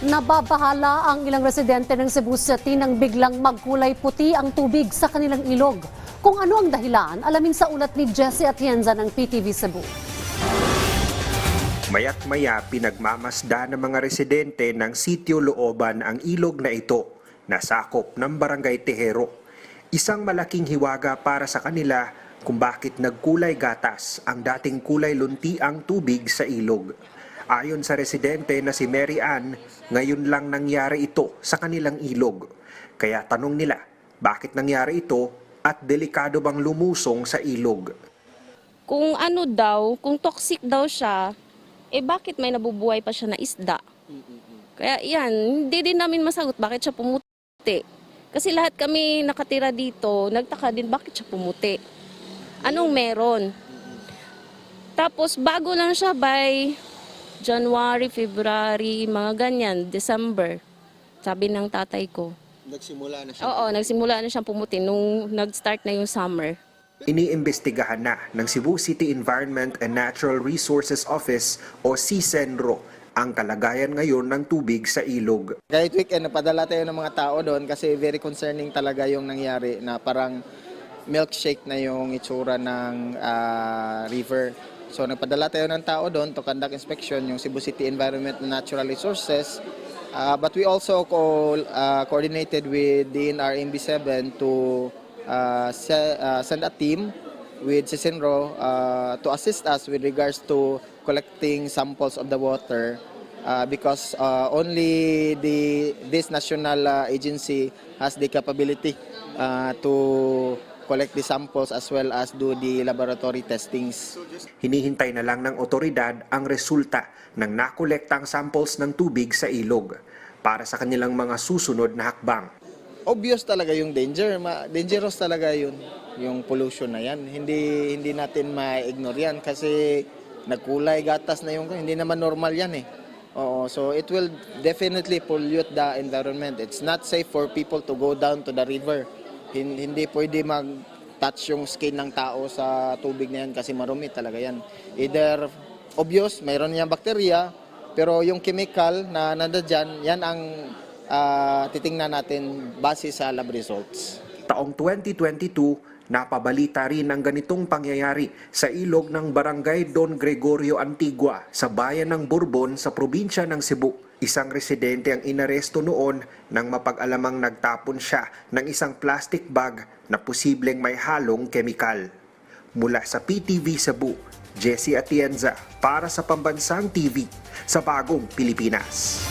Nababahala ang ilang residente ng Cebu City nang biglang magkulay puti ang tubig sa kanilang ilog. Kung ano ang dahilan, alamin sa ulat ni Jesse Atienza ng PTV Cebu. Maya't maya pinagmamasda ng mga residente ng sitio looban ang ilog na ito na sakop ng barangay Tejero. Isang malaking hiwaga para sa kanila kung bakit nagkulay gatas ang dating kulay lunti ang tubig sa ilog. Ayon sa residente na si Mary Ann, ngayon lang nangyari ito sa kanilang ilog. Kaya tanong nila, bakit nangyari ito at delikado bang lumusong sa ilog? kung ano daw, kung toxic daw siya, eh bakit may nabubuhay pa siya na isda? Kaya yan, hindi din namin masagot bakit siya pumuti. Kasi lahat kami nakatira dito, nagtaka din bakit siya pumuti. Anong meron? Tapos bago lang siya by January, February, mga ganyan, December. Sabi ng tatay ko. Nagsimula na siya. Oo, nagsimula na siyang pumuti nung nag-start na yung summer. Iniimbestigahan na ng Cebu City Environment and Natural Resources Office o CISENRO ang kalagayan ngayon ng tubig sa ilog. Kahit weekend, napadala tayo ng mga tao doon kasi very concerning talaga yung nangyari na parang milkshake na yung itsura ng ah, river. So nagpadala tayo ng tao doon to conduct inspection yung Cebu City Environment and Natural Resources. Ah, but we also co- ah, coordinated with DNR MB7 to ah, se- ah, send a team with Sisinro uh, to assist us with regards to collecting samples of the water uh, because uh, only the this national uh, agency has the capability uh, to collect the samples as well as do the laboratory testings. Hinihintay na lang ng otoridad ang resulta ng nakolektang samples ng tubig sa ilog para sa kanilang mga susunod na hakbang. Obvious talaga yung danger, ma- dangerous talaga yun, yung pollution na yan. Hindi hindi natin ma-ignore yan kasi nagkulay gatas na yung hindi naman normal yan eh. Oo, so it will definitely pollute the environment. It's not safe for people to go down to the river. Hin- Hindi pwede mag-touch yung skin ng tao sa tubig na yan kasi marumi talaga yan. Either obvious, mayroon niyang bakterya, pero yung chemical na nandiyan, yan ang ah, titingnan natin base sa lab results. Taong 2022, napabalita rin ang ganitong pangyayari sa ilog ng barangay Don Gregorio Antigua sa bayan ng Bourbon sa probinsya ng Cebu. Isang residente ang inaresto noon nang mapag-alamang nagtapon siya ng isang plastic bag na posibleng may halong kemikal. Mula sa PTV Cebu, Jesse Atienza para sa Pambansang TV sa Bagong Pilipinas.